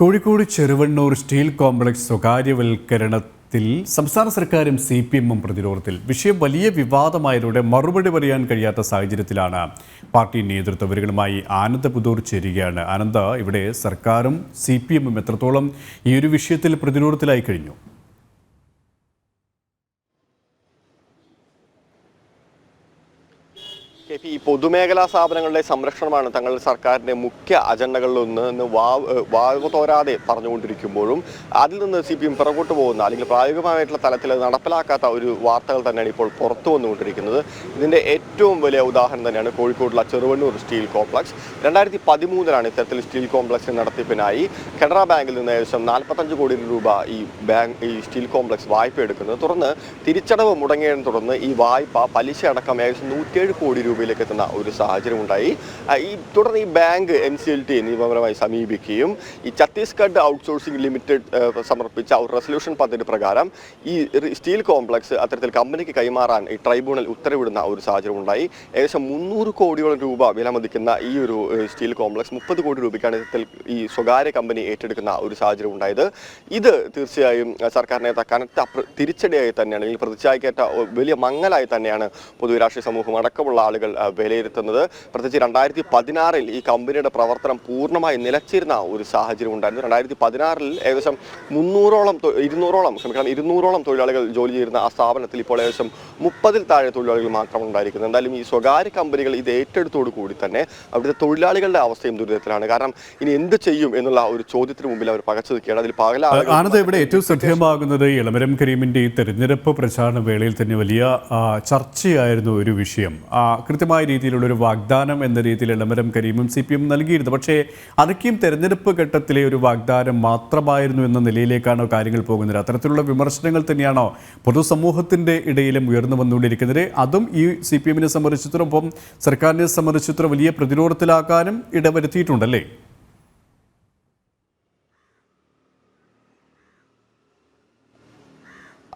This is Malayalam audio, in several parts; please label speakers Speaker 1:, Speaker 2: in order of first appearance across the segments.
Speaker 1: കോഴിക്കോട് ചെറുവണ്ണൂർ സ്റ്റീൽ കോംപ്ലക്സ് സ്വകാര്യവൽക്കരണത്തിൽ സംസ്ഥാന സർക്കാരും സി പി എമ്മും പ്രതിരോധത്തിൽ. വിഷയം വലിയ വിവാദമായതോടെ മറുപടി പറയാൻ കഴിയാത്ത സാഹചര്യത്തിലാണ് പാർട്ടി നേതൃത്വവരുകളുമായി ആനന്ദ പുതൂർ ചേരുകയാണ്. ആനന്ദ ഇവിടെ സർക്കാരും സി പി എമ്മും എത്രത്തോളം ഈ ഒരു വിഷയത്തിൽ പ്രതിരോധത്തിലായി കഴിഞ്ഞു?
Speaker 2: കെ പി പൊതുമേഖലാ സ്ഥാപനങ്ങളുടെ സംരക്ഷണമാണ് തങ്ങളുടെ സർക്കാരിന്റെ മുഖ്യ അജണ്ടകളിലൊന്ന് എന്ന് വാവ് വാവ് തോരാതെ പറഞ്ഞുകൊണ്ടിരിക്കുമ്പോഴും അതിൽ നിന്ന് സി പി എം പിറകോട്ട് പോകുന്ന അല്ലെങ്കിൽ പ്രായോഗികമായിട്ടുള്ള തലത്തിൽ നടപ്പിലാക്കാത്ത ഒരു വാർത്തകൾ തന്നെയാണ് ഇപ്പോൾ പുറത്തു വന്നുകൊണ്ടിരിക്കുന്നത്. ഇതിന്റെ ഏറ്റവും വലിയ ഉദാഹരണം തന്നെയാണ് കോഴിക്കോടുള്ള ചെറുവണ്ണൂർ സ്റ്റീൽ കോംപ്ലക്സ്. രണ്ടായിരത്തി പതിമൂന്നിലാണ് ഇത്തരത്തിൽ സ്റ്റീൽ കോംപ്ലക്സിന് നടത്തിപ്പിനായി കനറ ബാങ്കിൽ നിന്ന് ഏകദേശം നാൽപ്പത്തഞ്ച് കോടി രൂപ ഈ ബാങ്ക് ഈ സ്റ്റീൽ കോംപ്ലക്സ് വായ്പ എടുക്കുന്നത് തുടർന്ന് തിരിച്ചടവ് മുടങ്ങിയതിനെ തുടർന്ന് ഈ വായ്പ പലിശ അടക്കം ഏകദേശം നൂറ്റേഴ് കോടി രൂപയിലേക്ക് എത്തുന്ന ഒരു സാഹചര്യം ഉണ്ടായി ഈ തുടർന്ന് ഈ bank N C L T നിയമപരമായി സമീപിക്കുകയും ഈ ഛത്തീസ്ഗഡ് ഔട്ട്സോഴ്സിംഗ് ലിമിറ്റഡ് സമർപ്പിച്ച ഒരു റെസൊല്യൂഷൻ പദ്ധതി പ്രകാരം ഈ സ്റ്റീൽ കോംപ്ലക്സ് അത്തരത്തിൽ കമ്പനിക്ക് കൈമാറാൻ ഈ ട്രൈബ്യൂണൽ ഉത്തരവിടുന്ന ഒരു സാഹചര്യം ഉണ്ടായി ഏകദേശം മുന്നൂറ് കോടിയോളം രൂപ വിലമതിക്കുന്ന ഈ ഒരു സ്റ്റീൽ കോംപ്ലക്സ് മുപ്പത് കോടി രൂപയ്ക്കാണ് ഇത്തരത്തിൽ ഈ സ്വകാര്യ കമ്പനി ഏറ്റെടുക്കുന്ന ഒരു സാഹചര്യം ഉണ്ടായത് ഇത് തീർച്ചയായും സർക്കാരിനെ കനത്ത തിരിച്ചടിയായി തന്നെയാണ് അല്ലെങ്കിൽ പ്രതിച്ഛായിക്കേറ്റ വലിയ മങ്ങലായി തന്നെയാണ് പൊതു രാഷ്ട്രീയ സമൂഹം അടക്കമുള്ള ആളുകൾ വിലയിരുത്തുന്നത്. പ്രത്യേകിച്ച് രണ്ടായിരത്തി പതിനാറിൽ ഈ കമ്പനിയുടെ പ്രവർത്തനം പൂർണമായി നിലച്ചിരുന്ന ഒരു സാഹചര്യം ഉണ്ടായിരുന്നു. രണ്ടായിരത്തി പതിനാറിൽ ഏകദേശം മുന്നൂറോളം ഇരുന്നൂറോളം ക്ഷമിക്കണം ഇരുന്നൂറോളം തൊഴിലാളികൾ ജോലി ചെയ്യുന്ന ആ സ്ഥാപനത്തിൽ ഇപ്പോൾ ഏകദേശം മുപ്പതിൽ താഴെ തൊഴിലാളികൾ മാത്രം ഉണ്ടായിരിക്കുന്നത്. എന്തായാലും ഈ സ്വകാര്യ കമ്പനികൾ ഇത് ഏറ്റെടുത്തോടു കൂടി തന്നെ അവിടുത്തെ തൊഴിലാളികളുടെ അവസ്ഥയും ദുരിതത്തിലാണ്. കാരണം ഇനി എന്ത് ചെയ്യും എന്നുള്ള ഒരു ചോദ്യത്തിന് മുമ്പിൽ അവർ പകച്ചു നിൽക്കുകയാണ്. അതിൽ പകല
Speaker 1: ആനന്ദ ഇവിടെ ഏറ്റവും ശ്രദ്ധേയമാകുന്നത് ഇളമരം കരീമിന്റെ ഈ തെരഞ്ഞെടുപ്പ് പ്രചാരണ വേളയിൽ തന്നെ വലിയ ചർച്ചയായിരുന്നു ഒരു വിഷയം. കൃത്യമായ രീതിയിലുള്ള ഒരു വാഗ്ദാനം എന്ന രീതിയിൽ ഇളമരം കരീമും സി പി എം നൽകിയിരുന്നു. പക്ഷേ അതൊക്കെയും തെരഞ്ഞെടുപ്പ് ഘട്ടത്തിലെ ഒരു വാഗ്ദാനം മാത്രമായിരുന്നു എന്ന നിലയിലേക്കാണോ കാര്യങ്ങൾ പോകുന്നത്? അത്തരത്തിലുള്ള വിമർശനങ്ങൾ തന്നെയാണോ പൊതുസമൂഹത്തിന്റെ ഇടയിലും ഉയർന്നു വന്നുകൊണ്ടിരിക്കുന്നത്? അതും ഈ സി പി എമ്മിനെ സംബന്ധിച്ചിടത്തോളം സർക്കാരിനെ സംബന്ധിച്ചിടത്തോളം വലിയ പ്രതിരോധത്തിലാക്കാനും ഇടവരുത്തിയിട്ടുണ്ടല്ലേ?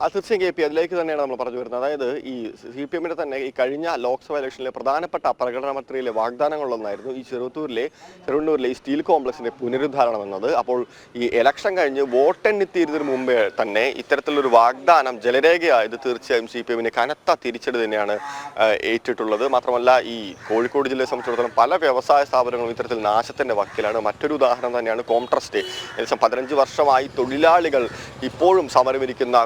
Speaker 2: തീർച്ചയായും കെ പി അതിലേക്ക് തന്നെയാണ് നമ്മൾ പറഞ്ഞു വരുന്നത്. അതായത് ഈ സി പി എമ്മിന്റെ തന്നെ ഈ കഴിഞ്ഞ ലോക്സഭ ഇലക്ഷനിലെ പ്രധാനപ്പെട്ട പ്രകടന പത്രികയിലെ വാഗ്ദാനങ്ങളൊന്നായിരുന്നു ഈ ചെറുത്തൂരിലെ ചെറുവണ്ണൂരിലെ ഈ സ്റ്റീൽ കോംപ്ലക്സിന്റെ പുനരുദ്ധാരണം എന്നത്. അപ്പോൾ ഈ ഇലക്ഷൻ കഴിഞ്ഞ് വോട്ടെണ്ണിത്തീരുന്നതിന് മുമ്പേ തന്നെ ഇത്തരത്തിലൊരു വാഗ്ദാനം ജലരേഖയായത് തീർച്ചയായും സി പി എമ്മിന് കനത്ത തിരിച്ചടി തന്നെയാണ് ഏറ്റിട്ടുള്ളത്. മാത്രമല്ല ഈ കോഴിക്കോട് ജില്ലയെ സംബന്ധിച്ചിടത്തോളം പല വ്യവസായ സ്ഥാപനങ്ങളും ഇത്തരത്തിൽ നാശത്തിന്റെ വക്കിലാണ്. മറ്റൊരു ഉദാഹരണം തന്നെയാണ് കോംട്രസ്റ്റ്. ഏകദേശം പതിനഞ്ച് വർഷമായി തൊഴിലാളികൾ ഇപ്പോഴും സമരമിരിക്കുന്ന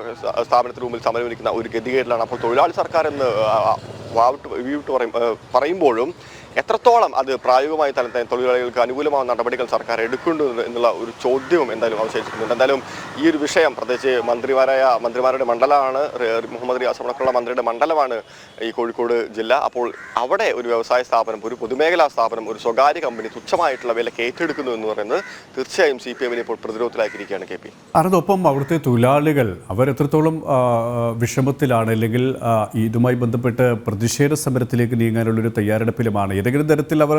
Speaker 2: സ്ഥാപനത്തിന് മുമ്പിൽ സമരമിരിക്കുന്ന ഒരു ഗതികേടിലാണ് അപ്പോൾ തൊഴിലാളി സർക്കാർ എന്ന് വാവിട്ട് വീവിട്ട് പറയും പറയുമ്പോഴും എത്രത്തോളം അത് പ്രായോഗികമായി തന്നെ തൊഴിലാളികൾക്ക് അനുകൂലമായ നടപടികൾ സർക്കാർ എടുക്കുന്നു എന്നുള്ള ഒരു ചോദ്യവും എന്തായാലും അവശേഷിക്കുന്നുണ്ട്. എന്തായാലും ഈ ഒരു വിഷയം പ്രത്യേകിച്ച് മന്ത്രിമാരായ മന്ത്രിമാരുടെ മണ്ഡലമാണ് മുഹമ്മദ് റിയാസ് അടക്കമുള്ള മന്ത്രിയുടെ മണ്ഡലമാണ് ഈ കോഴിക്കോട് ജില്ല. അപ്പോൾ അവിടെ ഒരു വ്യവസായ സ്ഥാപനം ഒരു പൊതുമേഖലാ സ്ഥാപനം ഒരു സ്വകാര്യ കമ്പനി തുച്ഛമായിട്ടുള്ള വില ഏറ്റെടുക്കുന്നു എന്ന് പറയുന്നത് തീർച്ചയായും സി പി എമ്മിനെ ഇപ്പോൾ പ്രതിരോധത്തിലാക്കിയിരിക്കുകയാണ് കെ പി.
Speaker 1: അതോടൊപ്പം അവിടുത്തെ തൊഴിലാളികൾ അവർ എത്രത്തോളം വിഷമത്തിലാണ് അല്ലെങ്കിൽ ഇതുമായി ബന്ധപ്പെട്ട് പ്രതിഷേധ സമരത്തിലേക്ക് നീങ്ങാനുള്ളൊരു തയ്യാറെടുപ്പിലുമാണ് ഏതെങ്കിലും തരത്തിൽ അവർ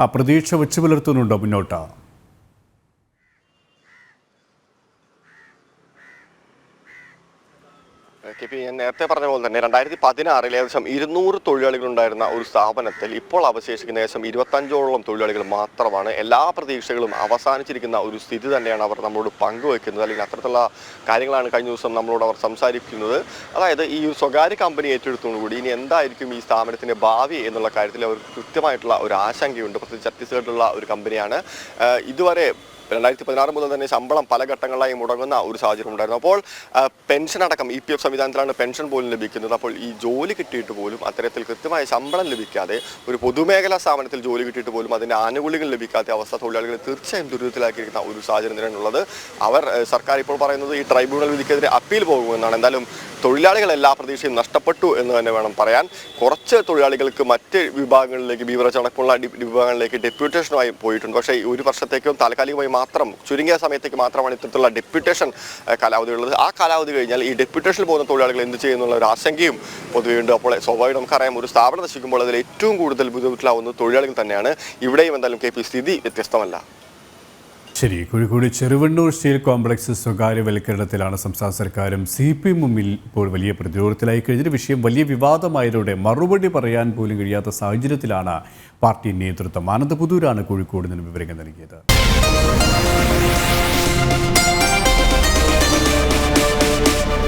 Speaker 1: ആ, പ്രതീക്ഷ വെച്ച് പുലർത്തുന്നുണ്ടോ മുന്നോട്ട്?
Speaker 2: കെ പി ഞാൻ നേരത്തെ പറഞ്ഞ പോലെ തന്നെ രണ്ടായിരത്തി പതിനാറിൽ ഏകദേശം ഇരുന്നൂറ് തൊഴിലാളികൾ ഉണ്ടായിരുന്ന ഒരു സ്ഥാപനത്തിൽ ഇപ്പോൾ അവശേഷിക്കുന്ന ഏകദേശം ഇരുപത്തഞ്ചോളം തൊഴിലാളികൾ മാത്രമാണ്. എല്ലാ പ്രതീക്ഷകളും അവസാനിച്ചിരിക്കുന്ന ഒരു സ്ഥിതി തന്നെയാണ് അവർ നമ്മളോട് പങ്കുവെക്കുന്നത് അല്ലെങ്കിൽ അത്തരത്തിലുള്ള കാര്യങ്ങളാണ് കഴിഞ്ഞ ദിവസം നമ്മളോട് അവർ സംസാരിക്കുന്നത്. അതായത് ഈ ഒരു സ്വകാര്യ കമ്പനി ഏറ്റെടുത്തോടുകൂടി ഇനി എന്തായിരിക്കും ഈ സ്ഥാപനത്തിന്റെ ഭാവി എന്നുള്ള കാര്യത്തിൽ അവർ കൃത്യമായിട്ടുള്ള ഒരു ആശങ്കയുണ്ട്. പ്രത്യേകിച്ച് ഛത്തീസ്ഗഡിലുള്ള ഒരു കമ്പനിയാണ്. ഇതുവരെ രണ്ടായിരത്തി പതിനാറ് മുതൽ തന്നെ ശമ്പളം പല ഘട്ടങ്ങളിലായി മുടങ്ങുന്ന ഒരു സാഹചര്യം ഉണ്ടായിരുന്നു. അപ്പോൾ പെൻഷൻ അടക്കം ഇ പി എഫ് സംവിധാനത്തിലാണ് പെൻഷൻ പോലും ലഭിക്കുന്നത്. അപ്പോൾ ഈ ജോലി കിട്ടിയിട്ട് പോലും അത്തരത്തിൽ കൃത്യമായ ശമ്പളം ലഭിക്കാതെ ഒരു പൊതുമേഖലാ സ്ഥാപനത്തിൽ ജോലി കിട്ടിയിട്ട് പോലും അതിന്റെ ആനുകൂല്യങ്ങൾ ലഭിക്കാത്ത അവസ്ഥ തൊഴിലാളികളെ തീർച്ചയായും ദുരിതത്തിലാക്കിയിരിക്കുന്ന ഒരു സാഹചര്യം തന്നെയാണുള്ളത് അവർ സർക്കാർ ഇപ്പോൾ പറയുന്നത് ഈ ട്രൈബ്യൂണൽ വിധിക്കെതിരെ അപ്പീൽ പോകുമെന്നാണ്. എന്തായാലും തൊഴിലാളികൾ എല്ലാ പ്രതീക്ഷയും നഷ്ടപ്പെട്ടു എന്ന് തന്നെ വേണം പറയാൻ കുറച്ച് തൊഴിലാളികൾക്ക് മറ്റ് വിഭാഗങ്ങളിലേക്ക് ബീവറേജ് അടക്കമുള്ള വിഭാഗങ്ങളിലേക്ക് ഡെപ്യൂട്ടേഷനുമായി പോയിട്ടുണ്ട് പക്ഷേ ഒരു വർഷത്തേക്കും താൽക്കാലികമായി മാത്രം ചുരുങ്ങിയ സമയത്തേക്ക് മാത്രമാണ് ഇത്തരത്തിലുള്ള ഡെപ്യൂട്ടേഷൻ ഏഹ്, കാലാവധി ഉള്ളത് ആ കാലാവധി കഴിഞ്ഞാൽ ഈ ഡെപ്യൂട്ടേഷനിൽ പോകുന്ന തൊഴിലാളികൾ എന്ത് ചെയ്യുന്നുള്ള ഒരു ആശങ്കയും പൊതുവെയുണ്ട് അപ്പോൾ സ്വാഭാവികം നമുക്കറിയാം ഒരു സ്ഥാപനം നശിക്കുമ്പോൾ അതിൽ ഏറ്റവും കൂടുതൽ ബുദ്ധിമുട്ടിലാവുന്നത് തൊഴിലാളികൾ തന്നെയാണ് ഇവിടെയും എന്തായാലും കെ സ്ഥിതി വ്യത്യസ്തമല്ല
Speaker 1: ശരി കോഴിക്കോട് ചെറുവണ്ണൂർ സ്റ്റീൽ കോംപ്ലക്സ് സ്വകാര്യവൽക്കരണത്തിലാണ് സംസ്ഥാന സർക്കാരും സി പി എമ്മുമ്മിൽ ഇപ്പോൾ വലിയ പ്രതിരോധത്തിലായി കഴിഞ്ഞ. വിഷയം വലിയ വിവാദമായതോടെ മറുപടി പറയാൻ പോലും കഴിയാത്ത സാഹചര്യത്തിലാണ് പാർട്ടി നേതൃത്വം. ആനന്ദപുതൂരാണ് കോഴിക്കോട് നിന്ന് വിവരങ്ങൾ നൽകിയത്.